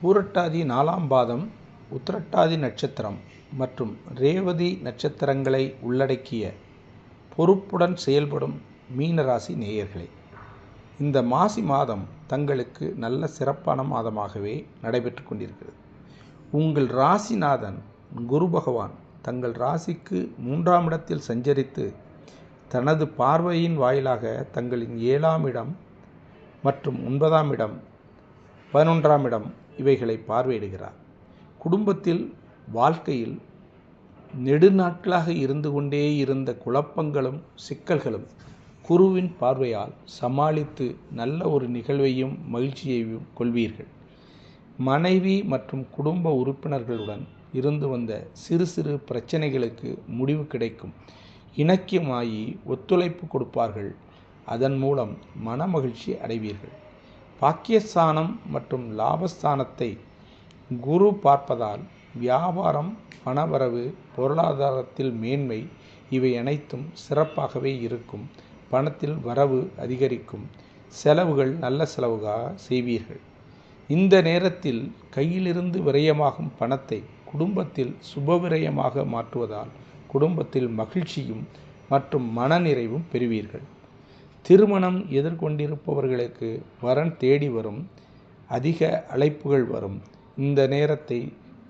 பூரட்டாதி நாலாம் பாதம் உத்திரட்டாதி நட்சத்திரம் மற்றும் ரேவதி நட்சத்திரங்களை உள்ளடக்கிய பொறுப்புடன் செயல்படும் மீனராசி நேயர்களே இந்த மாசி மாதம் தங்களுக்கு நல்ல சிறப்பான மாதமாகவே நடைபெற்று கொண்டிருக்கிறது. உங்கள் ராசிநாதன் குரு பகவான் தங்கள் ராசிக்கு மூன்றாம் இடத்தில் சஞ்சரித்து தனது பார்வையின் வாயிலாக தங்களின் ஏழாம் இடம் மற்றும் ஒன்பதாம் இடம் பதினொன்றாம் இடம் இவைகளை பார்வையிடுகிறார். குடும்பத்தில் வாழ்க்கையில் நெடுநாட்களாக இருந்து கொண்டே இருந்த குழப்பங்களும் சிக்கல்களும் குருவின் பார்வையால் சமாளித்து நல்ல ஒரு நிகழ்வையும் மகிழ்ச்சியையும் கொள்வீர்கள். மனைவி மற்றும் குடும்ப உறுப்பினர்களுடன் இருந்து வந்த சிறு சிறு பிரச்சனைகளுக்கு முடிவு கிடைக்கும். இணக்கியமாயி ஒத்துழைப்பு கொடுப்பார்கள். அதன் மூலம் மனமகிழ்ச்சி அடைவீர்கள். பாக்கியஸ்தானம் மற்றும் லாபஸ்தானத்தை குரு பார்ப்பதால் வியாபாரம் பணவரவு பொருளாதாரத்தில் மேன்மை இவை அனைத்தும் சிறப்பாகவே இருக்கும். பணத்தில் வரவு அதிகரிக்கும். செலவுகள் நல்ல செலவுகாக செய்வீர்கள். இந்த நேரத்தில் கையிலிருந்து விரயமாகும் பணத்தை குடும்பத்தில் சுபவிரயமாக மாற்றுவதால் குடும்பத்தில் மகிழ்ச்சியும் மற்றும் மனநிறைவும் பெறுவீர்கள். திருமணம் எதிர்கொண்டிருப்பவர்களுக்கு வரன் தேடி வரும் அதிக அழைப்புகள் வரும். இந்த நேரத்தை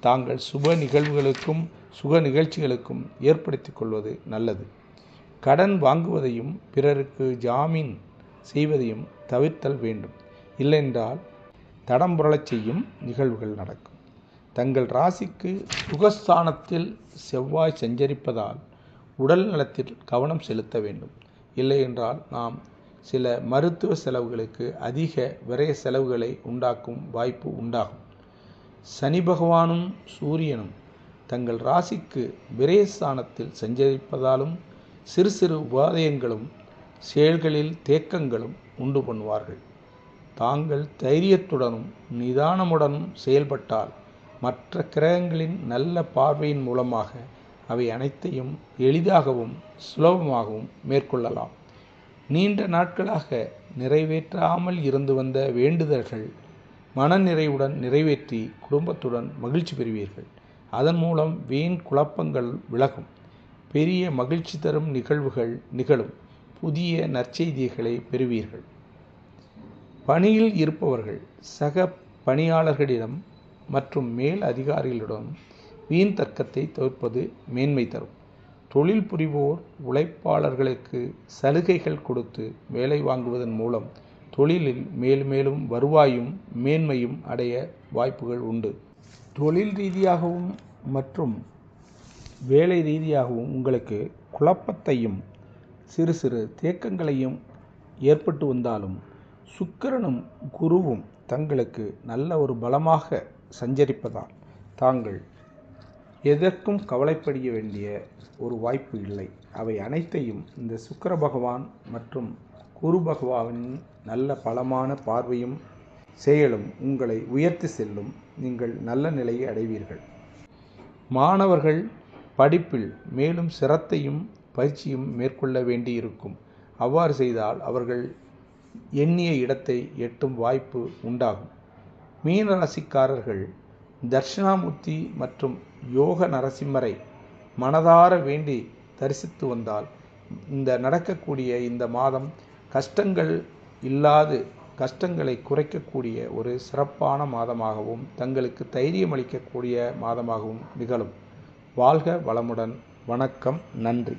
தாங்கள் சுப நிகழ்வுகளுக்கும் சுக நிகழ்ச்சிகளுக்கும் ஏற்படுத்தி கொள்வது நல்லது. கடன் வாங்குவதையும் பிறருக்கு ஜாமீன் செய்வதையும் தவிர்த்தல் வேண்டும். இல்லையென்றால் தடம் புரளச் செய்யும் நிகழ்வுகள் நடக்கும். தங்கள் ராசிக்கு சுகஸ்தானத்தில் செவ்வாய் சஞ்சரிப்பதால் உடல் நலத்தில் கவனம் செலுத்த வேண்டும். இல்லையென்றால் நாம் சில மருத்துவ செலவுகளுக்கு அதிக விரைய செலவுகளை உண்டாக்கும் வாய்ப்பு உண்டாகும். சனி பகவானும் சூரியனும் தங்கள் ராசிக்கு விரயஸ்தானத்தில் சஞ்சரிப்பதாலும் சிறு சிறு உபாதயங்களும் செயல்களில் தேக்கங்களும் உண்டு பண்ணுவார்கள். தாங்கள் தைரியத்துடனும் நிதானமுடனும் செயல்பட்டால் மற்ற கிரகங்களின் நல்ல பார்வையின் மூலமாக அவை அனைத்தையும் எளிதாகவும் சுலபமாகவும் மேற்கொள்ளலாம். நீண்ட நாட்களாக நிறைவேற்றாமல் இருந்து வந்த வேண்டுதல்கள் மனநிறைவுடன் நிறைவேற்றி குடும்பத்துடன் மகிழ்ச்சி பெறுவீர்கள். அதன் மூலம் வீண் குழப்பங்கள் விலகும். பெரிய மகிழ்ச்சி தரும் நிகழ்வுகள் நிகழும். புதிய நற்செய்திகளை பெறுவீர்கள். பணியில் இருப்பவர்கள் சக பணியாளர்களிடம் மற்றும் மேல் அதிகாரிகளிடம் வீண் தர்க்கத்தை தவிர்ப்பது மேன்மை தரும். தொழில் புரிவோர் உழைப்பாளர்களுக்கு சலுகைகள் கொடுத்து வேலை வாங்குவதன் மூலம் தொழிலில் மேலும் மேலும் வருவாயும் மேன்மையும் அடைய வாய்ப்புகள் உண்டு. தொழில் ரீதியாகவும் மற்றும் வேலை ரீதியாகவும் உங்களுக்கு குழப்பத்தையும் சிறு சிறு தேக்கங்களையும் ஏற்பட்டு வந்தாலும் சுக்கிரனும் குருவும் தங்களுக்கு நல்ல ஒரு பலமாக சஞ்சரிப்பதால் தாங்கள் எதற்கும் கவலைப்பட வேண்டிய ஒரு வாய்ப்பு இல்லை. அவை அனைத்தையும் இந்த சுக்கர பகவான் மற்றும் குரு பகவானின் நல்ல பலமான பார்வையும் செயலும் உங்களை உயர்த்தி செல்லும் நீங்கள் நல்ல நிலையை அடைவீர்கள். மாணவர்கள் படிப்பில் மேலும் சிரத்தையும் பயிற்சியும் மேற்கொள்ள வேண்டியிருக்கும். அவ்வாறு செய்தால் அவர்கள் எண்ணிய இடத்தை எட்டும் வாய்ப்பு உண்டாகும். மீனராசிக்காரர்கள் தட்சிணாமூர்த்தி மற்றும் யோக நரசிம்மரை மனதார வேண்டி தரிசித்து வந்தால் இந்த நடக்கக்கூடிய இந்த மாதம் கஷ்டங்கள் இல்லாது கஷ்டங்களை குறைக்கக்கூடிய ஒரு சிறப்பான மாதமாகவும் தங்களுக்கு தைரியம் அளிக்கக்கூடிய மாதமாகவும் நிகழும். வாழ்க வளமுடன். வணக்கம். நன்றி.